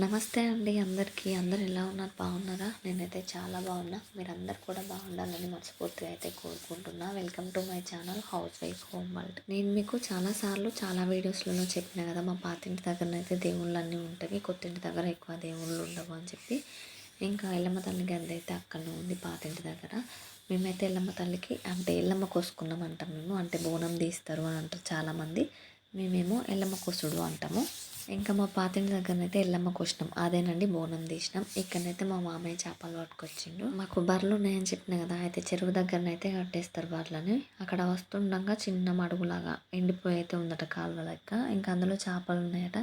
నమస్తే అండి అందరికీ. అందరు ఎలా ఉన్నారు? బాగున్నారా? నేనైతే చాలా బాగున్నా. మీరందరు కూడా బాగుండాలని మనస్ఫూర్తిగా అయితే కోరుకుంటున్నా. Welcome to my channel housewife home world. నేను మీకు చాలాసార్లు చాలా వీడియోస్లలో చెప్పిన కదా మా పాతింటి దగ్గర అయితే దేవుళ్ళు అన్నీ ఉంటాయి కొత్తింటి దగ్గర ఎక్కువ దేవుళ్ళు ఉండవు అని చెప్పి. ఇంకా ఎల్లమ్మ తల్లి గది అయితే అక్కడ ఉంది పాతింటి దగ్గర. మేమైతే ఎల్లమ్మ తల్లికి అంటే ఎల్లమ్మ కోసుకున్నాం అంటాం మేము. అంటే బోనం తీస్తారు అని అంటారు చాలామంది. మేమేమో ఎల్లమ్మ కోసుడు అంటాము. ఇంకా మా పాతింటి దగ్గరనైతే ఎల్లమ్మ కోసినాం అదేనండి బోనం తీసినాం. ఇక్కడనైతే మా మామయ్య చేపలు పట్టుకొచ్చిండు. మాకు బర్రెలు ఉన్నాయని చెప్పిన కదా అయితే చెరువు దగ్గరనైతే కట్టేస్తారు బర్రెలని అక్కడ వస్తుండగా చిన్న మడుగులాగా ఎండిపోయి అయితే ఉందట కాలువ లెక్క. ఇంకా అందులో చేపలు ఉన్నాయట.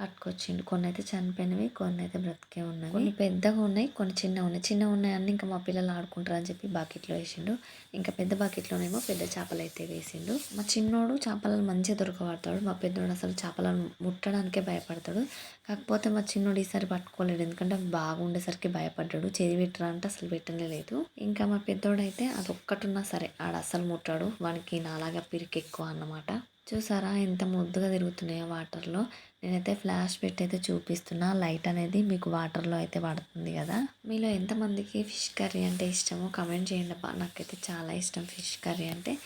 పట్టుకొచ్చిండు. కొన్ని అయితే చనిపోయినవి కొన్ని అయితే బ్రతికే ఉన్నాయి కొన్ని పెద్దగా ఉన్నాయి కొన్ని చిన్నగా ఉన్నాయి. చిన్నగా ఉన్నాయన్నీ ఇంకా మా పిల్లలు ఆడుకుంటారు అని చెప్పి బాకెట్లో వేసిండు. ఇంకా పెద్ద బాకెట్లోనేమో పెద్ద చేపలు అయితే వేసిండు. మా చిన్నోడు చేపలను మంచిగా దొరకబడతాడు. మా పెద్దోడు అసలు చేపలను ముట్టడానికే భయపడతాడు. కాకపోతే మా చిన్నోడు ఈసారి పట్టుకోలేడు. ఎందుకంటే బాగుండేసరికి భయపడ్డాడు. చేది పెట్టరా అంటే అసలు పెట్టనే లేదు. ఇంకా మా పెద్దోడు అయితే అది ఒక్కటున్నా సరే ఆడ అసలు ముట్టాడు. వానికి నాలాగా పిరికి ఎక్కువ అన్నమాట. చూసారా ఎంత ముద్దుగా తిరుగుతున్నాయో వాటర్లో. నేనైతే ఫ్లాష్ పెట్టి అయితే చూపిస్తున్నా. లైట్ అనేది మీకు వాటర్లో అయితే పడుతుంది కదా. మీలో ఎంతమందికి ఫిష్ కర్రీ అంటే ఇష్టమో కమెంట్ చేయండి అబ్బా. నాకైతే చాలా ఇష్టం ఫిష్ కర్రీ అంటే.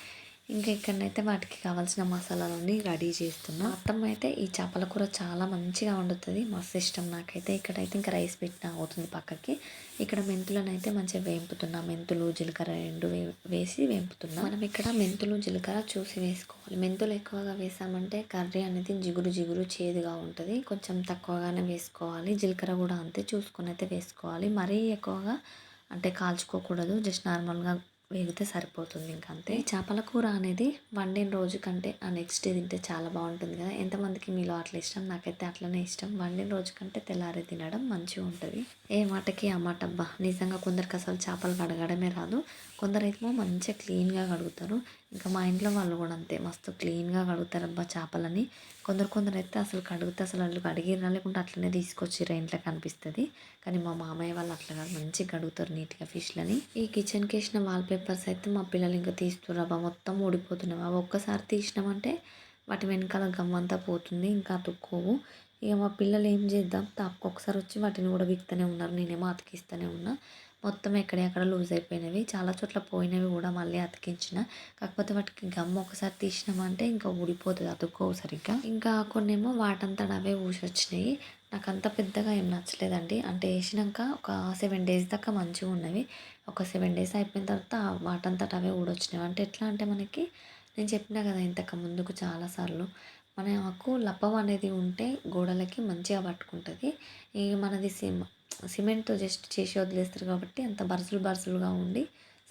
ఇంకా ఇక్కడనైతే వాటికి కావాల్సిన మసాలాలన్నీ రెడీ చేస్తున్నా. అత్తమ్మ అయితే ఈ చేపల కూర చాలా మంచిగా వండుతుంది. మస్తు ఇష్టం నాకైతే. ఇక్కడైతే ఇంకా రైస్ పెట్టిన అవుతుంది పక్కకి. ఇక్కడ మెంతులనైతే మంచిగా వేంపుతున్నా. మెంతులు జీలకర్ర రెండు వేసి వేంపుతున్నా. మనం ఇక్కడ మెంతులు జీలకర్ర చూసి వేసుకోవాలి. మెంతులు ఎక్కువగా వేసామంటే కర్రీ అనేది జిగురు జిగురు చేదుగా ఉంటుంది. కొంచెం తక్కువగానే వేసుకోవాలి. జీలకర్ర కూడా అంతే చూసుకుని అయితే వేసుకోవాలి. మరీ ఎక్కువగా అంటే కాల్చుకోకూడదు. జస్ట్ నార్మల్గా వేగితే సరిపోతుంది ఇంక అంతే. చేపల కూర అనేది వండిన రోజు కంటే ఆ నెక్స్ట్ డే తింటే చాలా బాగుంటుంది కదా. ఎంతమందికి మీలో అట్లా ఇష్టం? నాకైతే అట్లనే ఇష్టం. వండిన రోజు కంటే తెల్లారి తినడం మంచిగా ఉంటుంది. ఏ మాటకి ఆ మాట అబ్బా. నిజంగా కొందరికి అసలు చేపలు కడగడమే రాదు. కొందరైతేమో మంచిగా క్లీన్గా కడుగుతారు. ఇంకా మా ఇంట్లో వాళ్ళు కూడా అంతే మస్తు క్లీన్గా కడుగుతారు అబ్బా చేపలని. కొందరు కొందరు అయితే అసలు కడిగితే అసలు వాళ్ళు కడిగిరా లేకుంటే అట్లనే తీసుకొచ్చిరా ఇంట్లో కనిపిస్తుంది కానీ మా మామయ్య వాళ్ళు అట్లా కాదు మంచిగా కడుగుతారు నీట్గా ఫిష్లని. ఈ కిచెన్కి వేసిన వాల్ పేపర్స్ అయితే మా పిల్లలు ఇంకా తీస్తుర్రబ్బా మొత్తం ఊడిపోతున్నాయి. అవి ఒక్కసారి తీసినామంటే వాటి వెనకాల గమ్మంతా పోతుంది ఇంకా అతుక్కోవు ఇక మా పిల్లలు ఏం చేద్దాం? తాపకొకసారి వచ్చి వాటిని కూడా విక్తూనే ఉన్నారు. నేనేమో అతికిస్తూనే ఉన్నా. మొత్తం ఎక్కడెక్కడ లూజ్ అయిపోయినవి చాలా చోట్ల పోయినవి కూడా మళ్ళీ అతికించిన. కాకపోతే వాటికి గమ్ ఒకసారి తీసినామంటే ఇంకా ఊడిపోతుంది అతుక్కోవు సరిగ్గా. ఇంకా కొన్నేమో వాటంతా అవే ఊసొచ్చినాయి. నాకు అంత పెద్దగా ఏం నచ్చలేదండి. అంటే వేసినాక ఒక సెవెన్ డేస్ దాకా మంచిగా ఉన్నవి. ఒక సెవెన్ డేస్ అయిపోయిన తర్వాత వాటంతట అవే ఊడొచ్చినవి. అంటే ఎట్లా అంటే మనకి నేను చెప్పినా కదా ఇంతకు ముందుకు చాలాసార్లు మనకు లప్పం అనేది ఉంటే గోడలకి మంచిగా పట్టుకుంటుంది. ఈ మనది సిమ్ సిమెంట్తో జస్ట్ చేసి వదిలేస్తారు కాబట్టి అంత బరుసులు బరుసులుగా ఉండి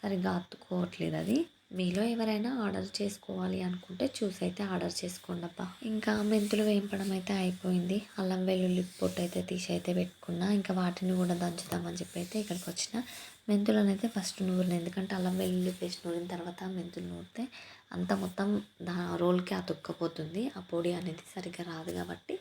సరిగ్గా అత్తుకోవట్లేదు అది. మీలో ఎవరైనా ఆర్డర్ చేసుకోవాలి అనుకుంటే చూసి అయితే ఆర్డర్ చేసుకోండి అబ్బా. ఇంకా మెంతులు వేయింపడం అయితే అయిపోయింది. అల్లం వెల్లుల్లి పొట్టు అయితే తీసి అయితే పెట్టుకున్నా. ఇంకా వాటిని కూడా దంచుతామని చెప్పి అయితే ఇక్కడికి వచ్చిన. మెంతులను అయితే ఫస్ట్ నూరిన ఎందుకంటే అల్లం వెల్లుల్లి పేస్ట్ నూరిన తర్వాత మెంతులు నూరితే అంత మొత్తం దా రోల్కి అతుక్కపోతుంది ఆ పొడి అనేది సరిగ్గా రాదు కాబట్టి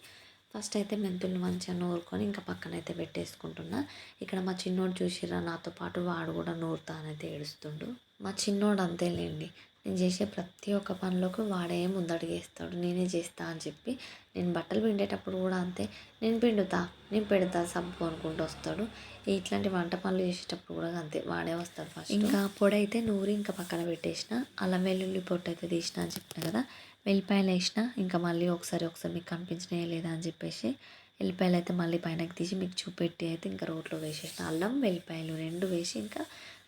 ఫస్ట్ అయితే మెంతుల్ని మంచిగా నూరుకొని ఇంకా పక్కన అయితే పెట్టేసుకుంటున్నా. ఇక్కడ మా చిన్నోడు చూసిరా నాతో పాటు వాడు కూడా నూరుతా ఏడుస్తుండు. మా చిన్నోడు అంతేలేండి. నేను చేసే ప్రతి ఒక్క పనిలోకి వాడే ముందడుగేస్తాడు. నేనే చేస్తా అని చెప్పి నేను బట్టలు పిండేటప్పుడు కూడా అంతే. నేను పిండుతా నేను పెడతా సబ్బు అనుకుంటూ వస్తాడు. ఇట్లాంటి వంట పనులు చేసేటప్పుడు కూడా అంతే వాడే వస్తాడు ఫస్ట్ ఇంకా పొడి అయితే నూరి ఇంకా పక్కన పెట్టేసిన అల్లం వెల్లుల్లి పొట్టు అయితే తీసిన అని చెప్పిన కదా వెల్లిపాయలు వేసిన ఇంకా మళ్ళీ ఒకసారి ఒకసారి మీకు కనిపించినాయా లేదా అని చెప్పేసి వెల్లిపాయలు అయితే మళ్ళీ పైనకి తీసి మీకు చూపెట్టి అయితే ఇంకా రోట్లో వేసేసిన. అల్లం వెల్లిపాయలు రెండు వేసి ఇంకా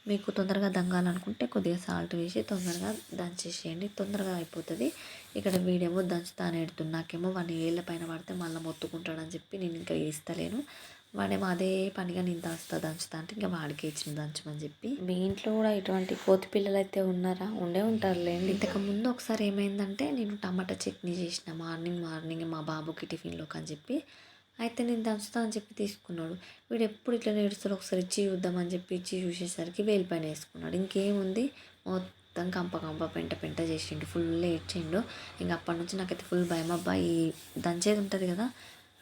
మీకు తొందరగా దంగాలనుకుంటే కొద్దిగా సాల్ట్ వేసి తొందరగా దంచేసేయండి. తొందరగా అయిపోతుంది. ఇక్కడ వీడేమో దంచుతాను ఎడుతుంది. నాకేమో వాడిని ఏళ్ళ పైన పడితే మళ్ళీ మొత్తుకుంటాడని చెప్పి నేను ఇంకా వేస్తలేను వాడేమో అదే పనిగా నేను దంచుతా దంచుతా అంటే ఇంకా వాడికి ఇచ్చిన దంచమని చెప్పి. మీ ఇంట్లో కూడా ఇటువంటి కోతి పిల్లలు అయితే ఉన్నారా? ఉండే ఉంటారులేండి. ఇంతకు ముందు ఒకసారి ఏమైందంటే నేను టమాటా చట్నీ చేసిన మార్నింగ్ మార్నింగ్ మా బాబుకి టిఫిన్లోకి అని చెప్పి అయితే నేను దంచుతా అని చెప్పి తీసుకున్నాడు. వీడు ఎప్పుడు ఇట్లా నేడుస్తాడు ఒకసారి ఇచ్చి చూద్దామని చెప్పి ఇచ్చి చూసేసరికి వేలిపైన వేసుకున్నాడు. ఇంకేముంది? మొత్తం కంప కంప పెంట పెంట చేసిండు. ఫుల్ ఏడ్చిండు. ఇంకా అప్పటి నుంచి నాకైతే ఫుల్ భయం. అబ్బా ఈ దంచేది ఉంటుంది కదా?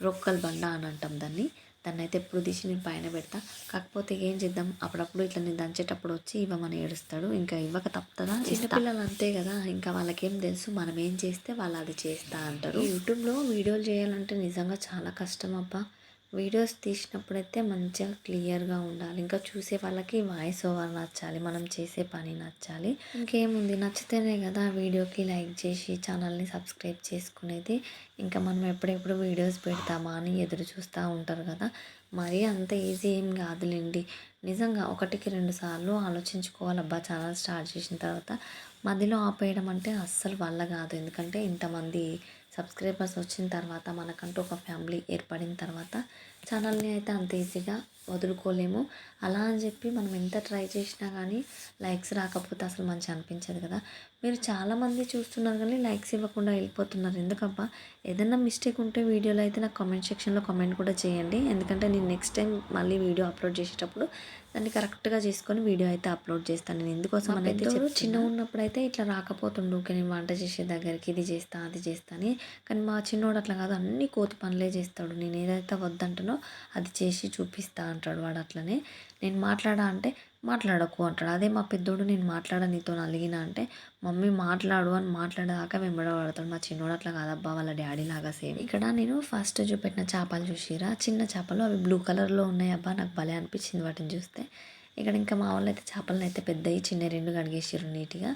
రొక్కల బండ అని అంటాం దాన్ని. దాన్ని అయితే ఎప్పుడు తీసి నేను పైన పెడతా. కాకపోతే ఏం చేద్దాం? అప్పుడప్పుడు ఇట్లా నేను దంచేటప్పుడు వచ్చి ఇవ్వమని ఏడుస్తాడు. ఇంకా ఇవ్వక తప్పుతుందా చిన్నపిల్లలు అంతే కదా. ఇంకా వాళ్ళకేం తెలుసు? మనం ఏం చేస్తే వాళ్ళు అది చేస్తా అంటారు. యూట్యూబ్లో వీడియోలు చేయాలంటే నిజంగా చాలా కష్టం అబ్బా. వీడియోస్ తీసినప్పుడైతే మంచిగా క్లియర్గా ఉండాలి. ఇంకా చూసే వాళ్ళకి వాయిస్ ఓవర్ నచ్చాలి. మనం చేసే పని నచ్చాలి. ఇంకేముంది? నచ్చితేనే కదా వీడియోకి లైక్ చేసి ఛానల్ని సబ్స్క్రైబ్ చేసుకునేది. ఇంకా మనం ఎప్పుడెప్పుడు వీడియోస్ పెడతామా అని ఎదురు చూస్తూ ఉంటారు కదా. మరీ అంత ఈజీ ఏం కాదులేండి. నిజంగా ఒకటికి రెండు సార్లు ఆలోచించుకోవాలి. అబ్బా! ఛానల్ స్టార్ట్ చేసిన తర్వాత మధ్యలో ఆపేయడం అంటే అస్సలు వల్ల కాదు. ఎందుకంటే ఇంతమంది సబ్స్క్రైబర్స్ వచ్చిన తర్వాత మనకంటూ ఒక ఫ్యామిలీ ఏర్పడిన తర్వాత ఛానల్ని అయితే అంత ఈజీగా వదులుకోలేము. అలా అని చెప్పి మనం ఎంత ట్రై చేసినా కానీ లైక్స్ రాకపోతే అసలు మంచిగా అనిపించదు కదా. మీరు చాలామంది చూస్తున్నారు కానీ లైక్స్ ఇవ్వకుండా వెళ్ళిపోతున్నారు. ఎందుకబ్బా? ఏదైనా మిస్టేక్ ఉంటే వీడియోలో అయితే నాకు కామెంట్ సెక్షన్లో కామెంట్ కూడా చేయండి. ఎందుకంటే నేను నెక్స్ట్ టైం మళ్ళీ వీడియో అప్లోడ్ చేసేటప్పుడు దాన్ని కరెక్ట్గా చేసుకొని వీడియో అయితే అప్లోడ్ చేస్తాను. నేను ఎందుకోసం అని అయితే చిన్న ఉన్నప్పుడు అయితే ఇట్లా రాకపోతుండు. ఓకే నేను వంట చేసే దగ్గరికి ఇది చేస్తా అది చేస్తా అని. కానీ మా చిన్నోడు అట్లా కాదు. అన్ని కోతి పనులే చేస్తాడు. నేను ఏదైతే వద్దంటానో అది చేసి చూపిస్తా అంటాడు వాడు అట్లనే. నేను మాట్లాడా అంటే మాట్లాడకు అంటాడు. అదే మా పెద్దోడు నేను మాట్లాడ నీతో అలిగిన అంటే మమ్మీ మాట్లాడు అని మాట్లాడదాకా వెంబడబడతాడు. మా చిన్నోడు అట్లా కాదబ్బా వాళ్ళ డాడీ లాగా సేమ్. ఇక్కడ నేను ఫస్ట్ చూపెట్టిన చేపలు చూసిరా? చిన్న చేపలు అవి బ్లూ కలర్లో ఉన్నాయి అబ్బా నాకు భలే అనిపించింది వాటిని చూస్తే. ఇక్కడ ఇంకా మా వాళ్ళు అయితే చేపలను అయితే పెద్దవి చిన్న రెండు కడిగేసారు నీట్గా.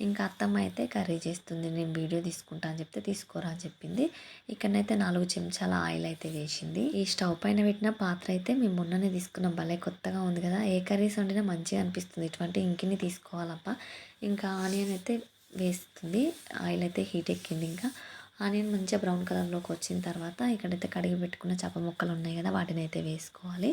ఇంకా అత్తమ్మ అయితే కర్రీ చేస్తుంది నేను వీడియో తీసుకుంటా అని చెప్తే తీసుకోరా అని చెప్పింది. ఇక్కడనైతే నాలుగు చెంచాల ఆయిల్ అయితే వేసింది. ఈ స్టవ్ పైన పెట్టిన పాత్ర అయితే మేము మొన్ననే తీసుకున్నాం. భలే కొత్తగా ఉంది కదా. ఏ కర్రీస్ వండినా మంచిగా అనిపిస్తుంది. ఇటువంటి ఇంకిని తీసుకోవాలప్ప ఇంకా ఆనియన్ అయితే వేస్తుంది. ఆయిల్ అయితే హీట్ ఎక్కింది ఇంకా. ఆనియన్ మంచిగా బ్రౌన్ కలర్లోకి వచ్చిన తర్వాత ఇక్కడైతే కడిగి పెట్టుకున్న చేప ముక్కలు ఉన్నాయి కదా వాటిని అయితే వేసుకోవాలి.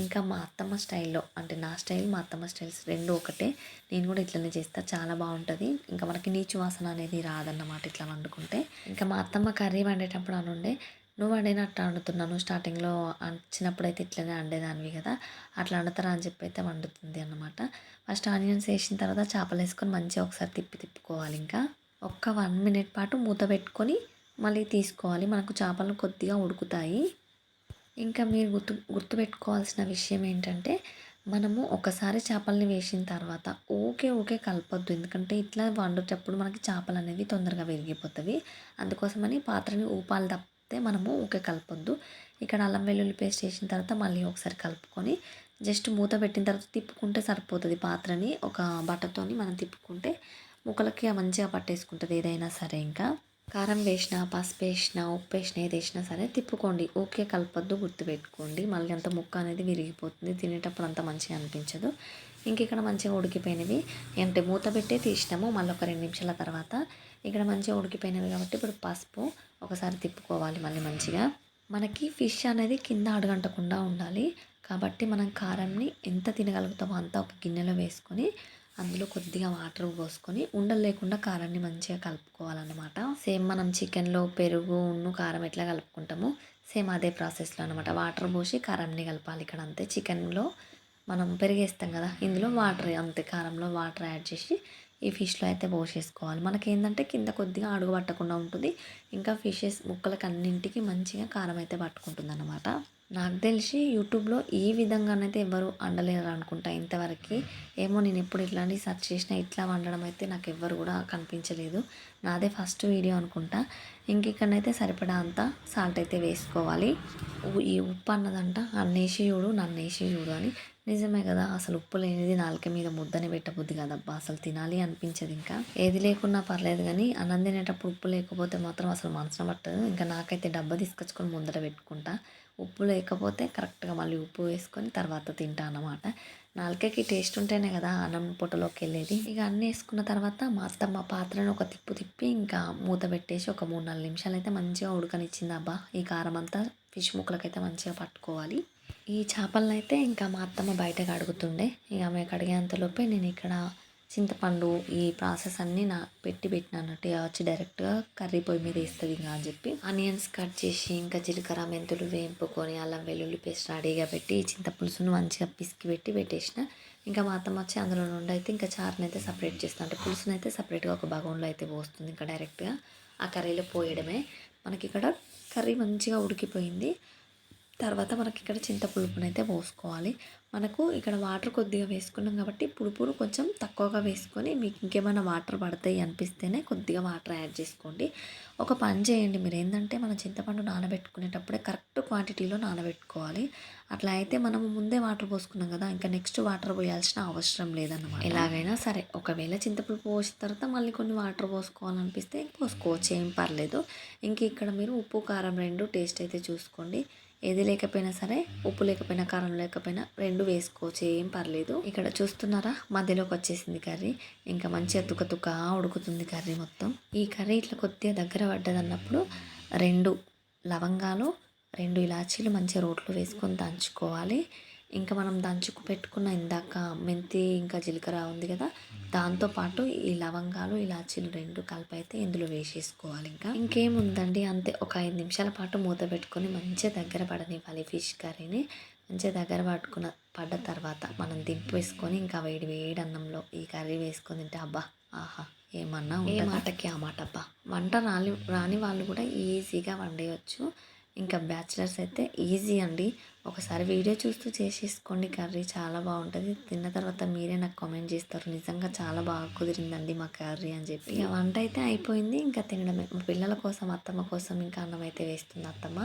ఇంకా మా అత్తమ్మ స్టైల్లో అంటే నా స్టైల్ మా అత్తమ్మ స్టైల్స్ రెండు ఒకటే. నేను కూడా ఇట్లనే చేస్తా చాలా బాగుంటుంది. ఇంకా మనకి నీచు వాసన అనేది రాదన్నమాట ఇట్లా వండుకుంటే. ఇంకా మా అత్తమ్మ కర్రీ వండేటప్పుడు అనుండే నువ్వు వండినట్టు వండుతున్నాను స్టార్టింగ్లో చిన్నప్పుడు అయితే ఇట్లనే వండేదానివి కదా అట్లా వండుతారా అని చెప్పి అయితే వండుతుంది అన్నమాట. ఫస్ట్ ఆనియన్స్ వేసిన తర్వాత చేపలు వేసుకొని మంచిగా ఒకసారి తిప్పి తిప్పుకోవాలి ఇంకా. ఒక్క వన్ మినిట్ పాటు మూత పెట్టుకొని మళ్ళీ తీసుకోవాలి. మనకు చేపలు కొద్దిగా ఉడుకుతాయి. ఇంకా మీరు గుర్తు గుర్తుపెట్టుకోవాల్సిన విషయం ఏంటంటే మనము ఒకసారి చేపల్ని వేసిన తర్వాత ఓకే ఓకే కలపొద్దు. ఎందుకంటే ఇట్లా వండేటప్పుడు మనకి చేపలు అనేవి తొందరగా విరిగిపోతాయి అందుకోసమని పాత్రని ఊపాలి తప్పితే మనము ఓకే కలపొద్దు. ఇక్కడ అల్లం వెల్లుల్లి పేస్ట్ వేసిన తర్వాత మళ్ళీ ఒకసారి కలుపుకొని జస్ట్ మూత పెట్టిన తర్వాత తిప్పుకుంటే సరిపోతుంది. పాత్రని ఒక బట్టతోని మనం తిప్పుకుంటే ముక్కలకి మంచిగా పట్టేసుకుంటుంది ఏదైనా సరే ఇంకా. కారం వేసినా పసుపు వేసిన ఉప్పు వేసినా ఏది వేసినా సరే తిప్పుకోండి. ఓకే కలపద్దు గుర్తుపెట్టుకోండి. మళ్ళీ అంత ముక్క అనేది విరిగిపోతుంది. తినేటప్పుడు అంత మంచిగా అనిపించదు. ఇంక ఇక్కడ మంచిగా ఉడికిపోయినవి. అంటే మూత పెట్టే తీసినాము. మళ్ళీ ఒక రెండు నిమిషాల తర్వాత ఇక్కడ మంచిగా ఉడికిపోయినవి కాబట్టి ఇప్పుడు పసుపు ఒకసారి తిప్పుకోవాలి మళ్ళీ మంచిగా. మనకి ఫిష్ అనేది కింద అడగంటకుండా ఉండాలి. కాబట్టి మనం కారంని ఎంత తినగలుగుతామో అంత ఒక గిన్నెలో వేసుకొని అందులో కొద్దిగా వాటర్ పోసుకొని ఉండలు లేకుండా కారాన్ని మంచిగా కలుపుకోవాలన్నమాట. సేమ్ మనం చికెన్లో పెరుగు ఉన్ను కారం ఎట్లా కలుపుకుంటామో సేమ్ అదే ప్రాసెస్లో అనమాట వాటర్ పోసి కారాన్ని కలపాలి ఇక్కడ అంతే. చికెన్లో మనం పెరిగేస్తాం కదా ఇందులో వాటర్ అంతే. కారంలో వాటర్ యాడ్ చేసి ఈ ఫిష్లో అయితే పోసేసుకోవాలి. మనకి ఏంటంటే కింద కొద్దిగా అడుగు పట్టకుండా ఉంటుంది. ఇంకా ఫిషెస్ ముక్కలకి అన్నింటికి మంచిగా కారం అయితే పట్టుకుంటుంది అనమాట నాకు తెలిసి యూట్యూబ్లో ఈ విధంగానైతే ఎవరు వండలేరు అనుకుంటా ఇంతవరకు. ఏమో నేను ఎప్పుడు ఇట్లాంటి సెర్చ్ చేసినా ఇట్లా వండడం అయితే నాకు ఎవ్వరు కూడా కనిపించలేదు. నాదే ఫస్ట్ వీడియో అనుకుంటా. ఇంక ఇక్కడనైతే సరిపడా అంతా సాల్ట్ అయితే వేసుకోవాలి. ఈ ఉప్పు అన్నదంట అన్నేసి చూడు నన్నేసి చూడు అని. నిజమే కదా అసలు ఉప్పు లేనిది నాలుక మీద ముద్దని పెట్టబుద్ది కదబ్బా అసలు తినాలి అనిపించదు ఇంకా. ఏది లేకున్నా పర్లేదు కానీ అన్నం తినేటప్పుడు ఉప్పు లేకపోతే మాత్రం అసలు మనసున పట్టదు. ఇంకా నాకైతే డబ్బా తీసుకొచ్చుకొని ముందర పెట్టుకుంటా. ఉప్పు లేకపోతే కరెక్ట్గా మళ్ళీ ఉప్పు వేసుకొని తర్వాత తింటా అన్నమాట. నాలుకకి టేస్ట్ ఉంటేనే కదా అన్నం పొట్టలోకి వెళ్ళేది. ఇక అన్నీ వేసుకున్న తర్వాత మా అత్తమ్మ పాత్రను ఒక తిప్పు తిప్పి ఇంకా మూత పెట్టేసి ఒక మూడు నాలుగు నిమిషాలు అయితే మంచిగా ఉడకనిచ్చింది. అబ్బా ఈ కారం అంతా ఫిష్ ముక్కలకైతే మంచిగా పట్టుకోవాలి. ఈ చేపలను అయితే ఇంకా మా అత్తమ్మ బయటకు అడుగుతుండే. ఇక ఆమె అడిగేంతలోపే నేను ఇక్కడ చింతపండు ఈ ప్రాసెస్ అన్నీ నా పెట్టి పెట్టినట్టు వచ్చి డైరెక్ట్గా కర్రీ పొయ్యి మీద వేస్తుంది ఇంకా అని చెప్పి. ఆనియన్స్ కట్ చేసి ఇంకా జీలకర్ర మెంతులు వేపుకొని అల్లం వెల్లుల్లి పేస్ట్ రెడీగా పెట్టి చింతపులుసును మంచిగా పిసికి పెట్టి పెట్టేసిన. ఇంకా మా అత్తమ్మ వచ్చి అందులో నుండి అయితే ఇంకా చారుని అయితే సపరేట్ చేస్తాను అంటే పులుసుని అయితే సపరేట్గా ఒక బగోన్లో అయితే పోస్తుంది ఇంకా డైరెక్ట్గా ఆ కర్రీలో పోయడమే. మనకి ఇక్కడ కర్రీ మంచిగా ఉడికిపోయింది. తర్వాత మనకి ఇక్కడ చింతపులుపుని అయితే పోసుకోవాలి. మనకు ఇక్కడ వాటర్ కొద్దిగా వేసుకున్నాం కాబట్టి పులుపును కొంచెం తక్కువగా వేసుకొని మీకు ఇంకేమైనా వాటర్ పడతాయి అనిపిస్తేనే కొద్దిగా వాటర్ యాడ్ చేసుకోండి. ఒక పని చేయండి మీరు. ఏంటంటే మనం చింతపండు నానబెట్టుకునేటప్పుడే కరెక్ట్ క్వాంటిటీలో నానబెట్టుకోవాలి. అట్లా అయితే మనం ముందే వాటర్ పోసుకున్నాం కదా ఇంకా నెక్స్ట్ వాటర్ పోయాల్సిన అవసరం లేదన్నమాట. ఎలాగైనా సరే ఒకవేళ చింతపులుపు పోసిన తర్వాత మళ్ళీ కొన్ని వాటర్ పోసుకోవాలనిపిస్తే పోసుకోవచ్చు ఏం పర్లేదు. ఇంక ఇక్కడ మీరు ఉప్పు కారం రెండు టేస్ట్ అయితే చూసుకోండి. ఏది లేకపోయినా సరే ఉప్పు లేకపోయినా కారం లేకపోయినా రెండు వేసుకోవచ్చు ఏం పర్లేదు. ఇక్కడ చూస్తున్నారా? మధ్యలోకి వచ్చేసింది కర్రీ. ఇంకా మంచిగా తుక తుక ఉడుకుతుంది కర్రీ మొత్తం. ఈ కర్రీ ఇట్లా కొద్దిగా దగ్గర పడ్డది అన్నప్పుడు రెండు లవంగాలు రెండు ఇలాచీలు మంచిగా రోట్లో వేసుకొని దంచుకోవాలి. ఇంకా మనం దంచుకు పెట్టుకున్న ఇందాక మెంతి ఇంకా జీలకర్ర ఉంది కదా దాంతోపాటు ఈ లవంగాలు ఇలాచీలు రెండు కలిపి అయితే ఇందులో వేసేసుకోవాలి ఇంకా. ఇంకేముందండి అంతే ఒక ఐదు నిమిషాల పాటు మూత పెట్టుకొని మంచిగా దగ్గర పడనివ్వాలి ఫిష్ కర్రీని. మంచిగా దగ్గర పట్టుకున్న పడ్డ తర్వాత మనం దింపు వేసుకొని ఇంకా వేడి వేడి అన్నంలో ఈ కర్రీ వేసుకొని తింటే అబ్బా ఆహా ఏమన్నా ఏ మాటకి ఆ మాట అబ్బా వంట రాని రాని వాళ్ళు కూడా ఈజీగా వండేయచ్చు. ఇంకా బ్యాచిలర్స్ అయితే ఈజీ అండి. ఒకసారి వీడియో చూస్తూ చేసేసుకోండి. కర్రీ చాలా బాగుంటుంది. తిన్న తర్వాత మీరే నాకు కామెంట్ చేస్తారు. నిజంగా చాలా బాగా కుదిరిందండి మా కర్రీ అని చెప్పి. ఇక వంట అయితే అయిపోయింది. ఇంకా తినడమే. మా పిల్లల కోసం అత్తమ్మ కోసం ఇంకా అన్నం అయితే వేస్తుంది అత్తమ్మ.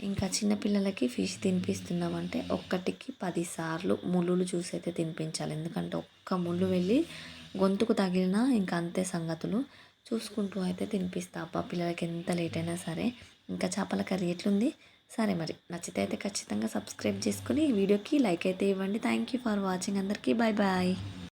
ఇంకా చిన్నపిల్లలకి ఫిష్ తినిపిస్తున్నామంటే ఒక్కటికి పది సార్లు ముళ్ళులు చూసి అయితే తినిపించాలి. ఎందుకంటే ఒక్క ముళ్ళు వెళ్ళి గొంతుకు తగిలినా ఇంకా అంతే సంగతులు. చూసుకుంటూ అయితే తినిపిస్తా. అబ్బా పిల్లలకి ఎంత లేట్ అయినా సరే. ఇంకా చేపల కర్రీ ఎట్లుంది? సరే మరి. నచ్చితే అయితే ఖచ్చితంగా సబ్స్క్రైబ్ చేసుకుని వీడియోకి లైక్ అయితే ఇవ్వండి. థ్యాంక్ యూ ఫర్ వాచింగ్ అందరికీ బాయ్ బాయ్